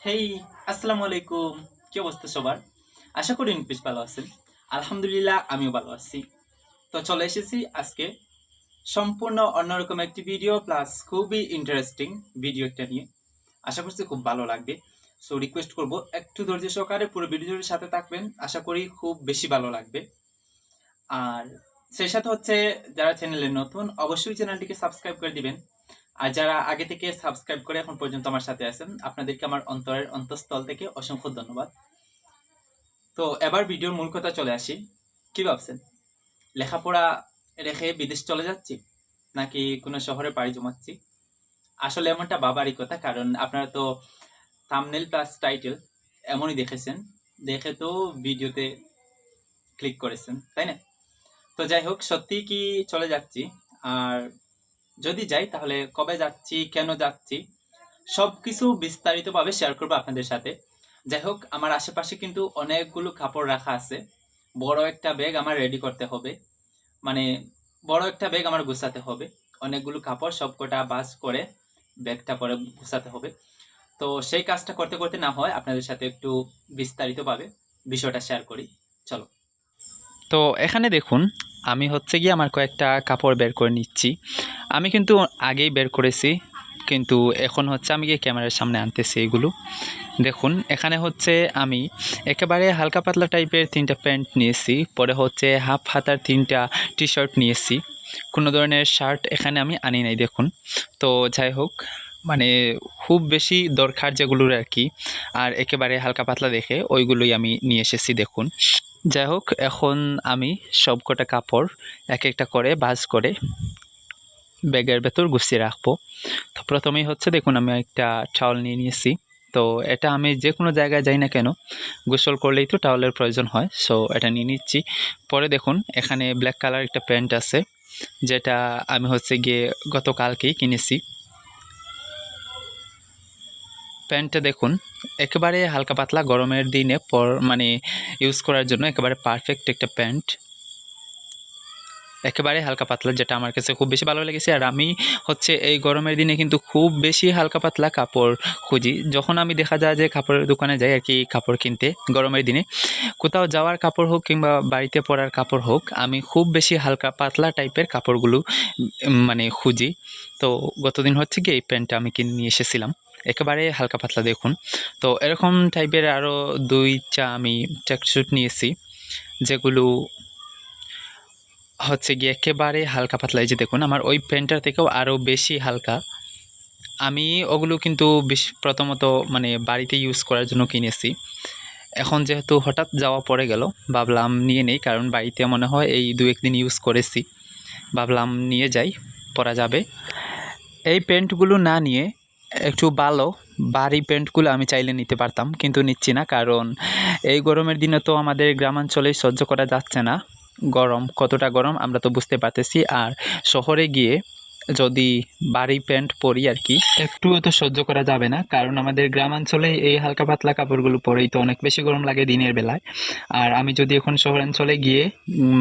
হেই আসসালামু আলাইকুম। কি অবস্থা সবার? আশা করি বেশ ভালো আছেন। আলহামদুলিল্লাহ, আমিও ভালো আছি। তো চলে এসেছি আজকে সম্পূর্ণ অন্যরকম একটি ভিডিও প্লাস খুবই ইন্টারেস্টিং ভিডিওটা নিয়ে। আশা করছি খুব ভালো লাগবে। সো রিকোয়েস্ট করব, একটু ধৈর্য সহকারে পুরো ভিডিওর সাথে থাকবেন। আশা করি খুব বেশি ভালো লাগবে। আর সেই সাথে হচ্ছে, যারা চ্যানেলে নতুন, অবশ্যই চ্যানেলটিকে সাবস্ক্রাইব করে দিবেন। আর যারা আগে থেকে সাবস্ক্রাইব করে এখন পর্যন্ত আমার সাথে আছেন, আপনাদেরকে আমার অন্তরের অন্তঃস্থল থেকে অসংখ্য ধন্যবাদ। তো এবার ভিডিওর মূল কথা চলে আসি। কি ভাবছেন? লেখাপড়া রেখে বিদেশ চলে যাচ্ছি নাকি কোনো শহরে পাড়ি জমাচ্ছি? আসলে এমনটা বাবারই কথা, কারণ আপনারা তো থামনেল প্লাস টাইটেল এমনই দেখেছেন। দেখে তো ভিডিওতে ক্লিক করেছেন, তাই না? তো যাই হোক সত্যি কি চলে যাচ্ছি? আর যদি যাই, তাহলে কবে যাচ্ছি, কেন যাচ্ছি সব কিছু বিস্তারিতভাবে শেয়ার করব আপনাদের সাথে। যাই হোক, আমার আশেপাশে কিন্তু অনেকগুলো কাপড় রাখা আছে। বড় একটা ব্যাগ আমার রেডি করতে হবে। মানে বড় একটা ব্যাগ আমার গুছাতে হবে। অনেকগুলো কাপড় সবকটা বাস করে ব্যাগটা পরে গুছাতে হবে। তো সেই কাজটা করতে করতে না হয়, আপনাদের সাথে একটু বিস্তারিতভাবে বিষয়টা শেয়ার করি। চলো। তো এখানে দেখুন আমি হচ্ছে গিয়ে আমার কয়েকটা কাপড় বের করে নিচ্ছি। আমি কিন্তু আগেই বের করেছি, কিন্তু এখন হচ্ছে আমি গিয়ে ক্যামেরার সামনে আনতেছি এগুলো। দেখুন, এখানে হচ্ছে আমি একেবারে হালকা পাতলা টাইপের তিনটা প্যান্ট নিয়েছি, পরে হচ্ছে হাফ হাতার তিনটা টি শার্ট নিয়েছি। কোনো ধরনের শার্ট এখানে আমি আনি নাই, দেখুন। তো যাই হোক মানে খুব বেশি দরকার যেগুলোর আর কি, আর একেবারে হালকা পাতলা দেখে ওইগুলোই আমি নিয়ে এসেছি, দেখুন। যাই হোক এখন আমি সবকটা কাপড় এক একটা করে ভাঁজ করে ব্যাগের ভেতর গুছিয়ে রাখব। তো প্রথমেই হচ্ছে দেখুন, আমি একটা টাওয়াল নিয়ে নিয়েছি। তো এটা আমি যে কোনো জায়গায় যাই না কেন, গোসল করলেই তো টাওয়ালের প্রয়োজন হয়, সো এটা নিয়ে নিচ্ছি। পরে দেখুন, এখানে ব্ল্যাক কালার একটা প্যান্ট আছে, যেটা আমি হচ্ছে গিয়ে গতকালকেই কিনেছি। প্যান্টটা দেখুন, একেবারে হালকা পাতলা গরমের দিনে পর মানে ইউজ করার জন্য একেবারে পারফেক্ট একটা প্যান্ট। একেবারে হালকা পাতলা, যেটা আমার কাছে খুব বেশি ভালো লেগেছে। আর আমি হচ্ছে এই গরমের দিনে কিন্তু খুব বেশি হালকা পাতলা কাপড় খুঁজি। যখন আমি দেখা যায় যে কাপড়ের দোকানে যাই আর কি কাপড় কিনতে গরমের দিনে, কোথাও যাওয়ার কাপড় হোক কিংবা বাড়িতে পরার কাপড় হোক, আমি খুব বেশি হালকা পাতলা টাইপের কাপড়গুলো মানে খুঁজি। তো গতদিন হচ্ছে কি এই প্যান্টটা আমি কিনে নিয়ে এসেছিলাম। একেবারে হালকা পাতলা দেখুন। তো এরকম টাইপের আরও দুইটা আমি ট্র্যাকস্যুট নিয়েছি, যেগুলো হচ্ছে গিয়ে একেবারে হালকা পাতলা। এই যে দেখুন, আমার ওই প্যান্টটার থেকেও আরও বেশি হালকা। আমি ওগুলো কিন্তু বেশ প্রথমত মানে বাড়িতে ইউজ করার জন্য কিনেছি। এখন যেহেতু হঠাৎ যাওয়া পড়ে গেল, ভাবলাম নিয়ে নেই, কারণ বাড়িতে মনে হয় এই দু একদিন ইউজ করেছি। ভাবলাম নিয়ে যাই, পরা যাবে। এই প্যান্টগুলো না নিয়ে একটু ভালো বাড়ি প্যান্টগুলো আমি চাইলে নিতে পারতাম, কিন্তু নিচ্ছি না কারণ এই গরমের দিনে তো আমাদের গ্রামাঞ্চলে সহ্য করা যাচ্ছে না। গরম, কতটা গরম আমরা তো বুঝতে পারতেছি। আর শহরে গিয়ে যদি বাড়ি প্যান্ট পরি আর কি, একটুও তো সহ্য করা যাবে না। কারণ আমাদের গ্রামাঞ্চলে এই হালকা পাতলা কাপড়গুলো পরেই তো অনেক বেশি গরম লাগে দিনের বেলায়। আর আমি যদি এখন শহরাঞ্চলে গিয়ে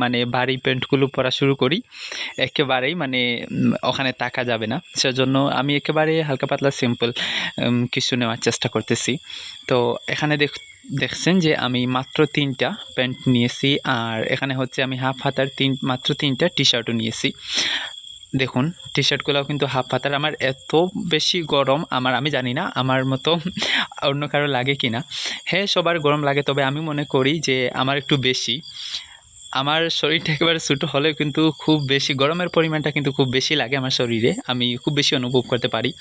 মানে ভারী প্যান্টগুলো পরা শুরু করি, একেবারেই মানে ওখানে থাকা যাবে না। সেজন্য আমি একেবারে হালকা পাতলা সিম্পল কিছু নেওয়ার চেষ্টা করতেছি। তো এখানে দেখ, দেখছেন যে আমি মাত্র তিনটা প্যান্ট নিয়েছি, আর এখানে হচ্ছে আমি হাফ হাতার তিন, মাত্র তিনটা টি শার্টও নিয়েছি। দেখুন টি শার্টগুলোও কিন্তু হাফ হাতার আমার এত বেশি গরম, আমার, আমি জানি না, আমার মতো অন্য কারও লাগে কি না হ্যাঁ সবার গরম লাগে, তবে আমি মনে করি যে আমার একটু বেশি। আমার শরীরটা একেবারে ছোটো হলেও কিন্তু খুব বেশি, গরমের পরিমাণটা কিন্তু খুব বেশি লাগে আমার শরীরে। আমি খুব বেশি অনুভব করতে পারি।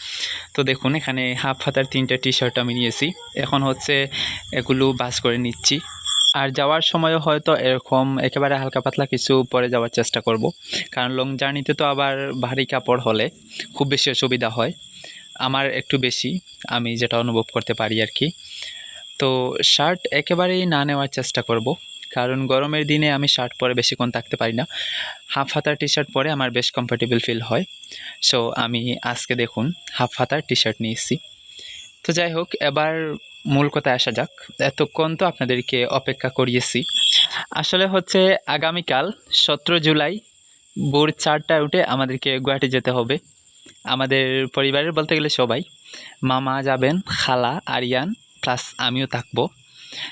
তো দেখুন, এখানে হাফ হাতার তিনটা টি শার্ট আমি নিয়েছি। এখন হচ্ছে এগুলো বাস করে নিচ্ছি। আর যাওয়ার সময়ও হয়তো এরকম একেবারে হালকা পাতলা কিছু পরে যাওয়ার চেষ্টা করব। কারণ লং জার্নিতে তো আবার ভারী কাপড় হলে খুব বেশি অসুবিধা হয়। আমার একটু বেশি, আমি যেটা অনুভব করতে পারি আর কি তো শার্ট একেবারেই না নেওয়ার চেষ্টা করব। কারণ গরমের দিনে আমি শার্ট পরে বেশিক্ষণ থাকতে পারি না। হাফ হাতার টি শার্ট পরে আমার বেশ কমফোর্টেবল ফিল হয়। সো আমি আজকে দেখুন, হাফ হাতার টি শার্ট নিয়েছি। তো যাই হোক, এবার মূল কথায় আসা যাক। এতক্ষণ তো আপনাদেরকে অপেক্ষা করিয়েছি। আসলে হচ্ছে আগামীকাল সতেরো জুলাই, ভোর চারটায় উঠে আমাদেরকে গুয়াহাটি যেতে হবে। আমাদের পরিবারের বলতে গেলে সবাই। মামা যাবেন, খালা, আরিয়ান প্লাস আমিও থাকব।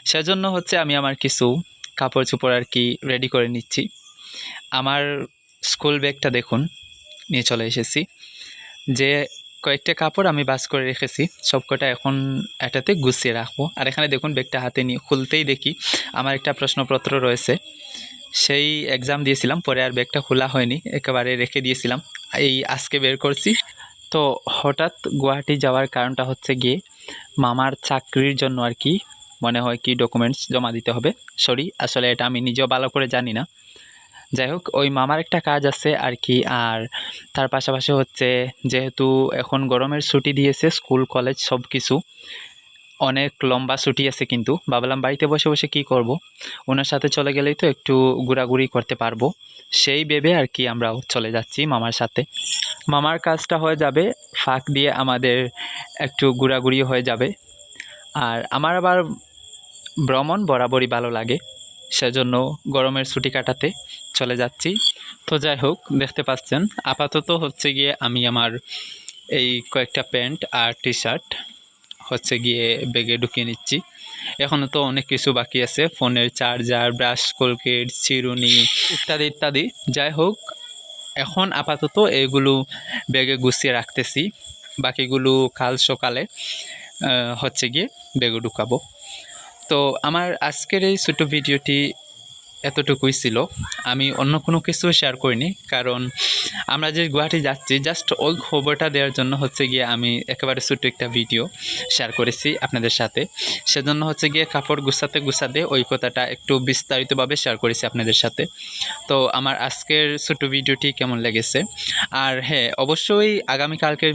সেজন্য হচ্ছে আমি আমার কিছু কাপড় চোপড় আর কি রেডি করে নিচ্ছি। আমার স্কুল ব্যাগটা দেখুন, নিয়ে চলে এসেছি। যে কয়েকটা কাপড় আমি বাস করে রেখেছি সবকটা এখন এটাতে গুছিয়ে রাখব। আর এখানে দেখুন ব্যাগটা হাতে নিয়ে খুলতেই দেখি, আমার একটা প্রশ্নপত্র রয়েছে। সেই এক্সাম দিয়েছিলাম, পরে আর ব্যাগটা খোলা হয়নি, একেবারে রেখে দিয়েছিলাম। এই আজকে বের করছি। তো হঠাৎ গুয়াহাটি যাওয়ার কারণটা হচ্ছে গিয়ে মামার চাকরির জন্য আর কি মনে হয় কি ডকুমেন্টস জমা দিতে হবে। সরি আসলে এটা আমি নিজেও ভালো করে জানি না। যাই হোক, ওই মামার একটা কাজ আছে আর কি আর তার পাশাপাশি হচ্ছে যেহেতু এখন গরমের ছুটি দিয়েছে, স্কুল, কলেজ সব কিছু অনেক লম্বা ছুটি আছে কিন্তু। ভাবলাম বাড়িতে বসে বসে কি করব? ওনার সাথে চলে গেলেই তো একটু ঘোরাঘুরি করতে পারব। সেই ভেবে আর কি আমরাও চলে যাচ্ছি মামার সাথে। মামার কাজটা হয়ে যাবে, ফাঁক দিয়ে আমাদের একটু ঘোরাঘুরি হয়ে যাবে। আর আমার আবার ভ্রমণ বরাবরই ভালো লাগে, সেজন্য গরমের ছুটি কাটাতে। চলে যাচ্ছি। তো যাই হোক, দেখতে পাচ্ছেন, আপাতত হচ্ছে গিয়ে আমি আমার এই কয়েকটা প্যান্ট আর টি শার্ট হচ্ছে গিয়ে ব্যাগে ঢুকিয়ে নিচ্ছি। এখনও তো অনেক কিছু বাকি আছে, ফোনের চার্জার, ব্রাশ, কোলগেট, চিরুনি ইত্যাদি ইত্যাদি। যাই হোক, এখন আপাতত এগুলো ব্যাগে গুছিয়ে রাখতেছি। বাকিগুলো কাল সকালে হচ্ছে গিয়ে ব্যাগে ঢুকাবো। তো আমার আজকের এই ছোটো ভিডিওটি এতটুকুই ছিল। আমি অন্য কোনো কিছু শেয়ার করিনি, কারণ আমরা যে গুয়াহাটি যাচ্ছি জাস্ট ওই খবরটা দেওয়ার জন্য হচ্ছে গিয়ে আমি একেবারে ছোট্ট একটা ভিডিও শেয়ার করেছি আপনাদের সাথে। সেজন্য হচ্ছে গিয়ে কাপড় গুছাতে গুছাতে ওই কথাটা একটু বিস্তারিতভাবে শেয়ার করেছি আপনাদের সাথে। তো আমার আজকের ছোট্ট ভিডিওটি কেমন লেগেছে? আর হ্যাঁ অবশ্যই আগামীকালকের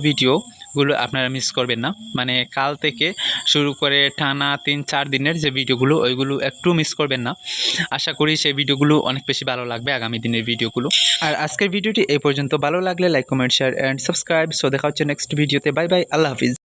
ভিডিওগুলো আপনারা মিস করবেন না। মানে কাল থেকে শুরু করে টানা তিন, চার দিনের যে ভিডিওগুলো ওইগুলো একটু মিস করবেন না। আশা করি সেই ভিডিওগুলো অনেক বেশি ভালো লাগবে আগামী দিনের ভিডিওগুলো আর আজকের ভিডিওটি এই পর্যন্ত ভালো লাগলে like comment share and subscribe so দেখা হচ্ছে নেক্সট ভিডিওতে বাই বাই আল্লাহ হাফিজ।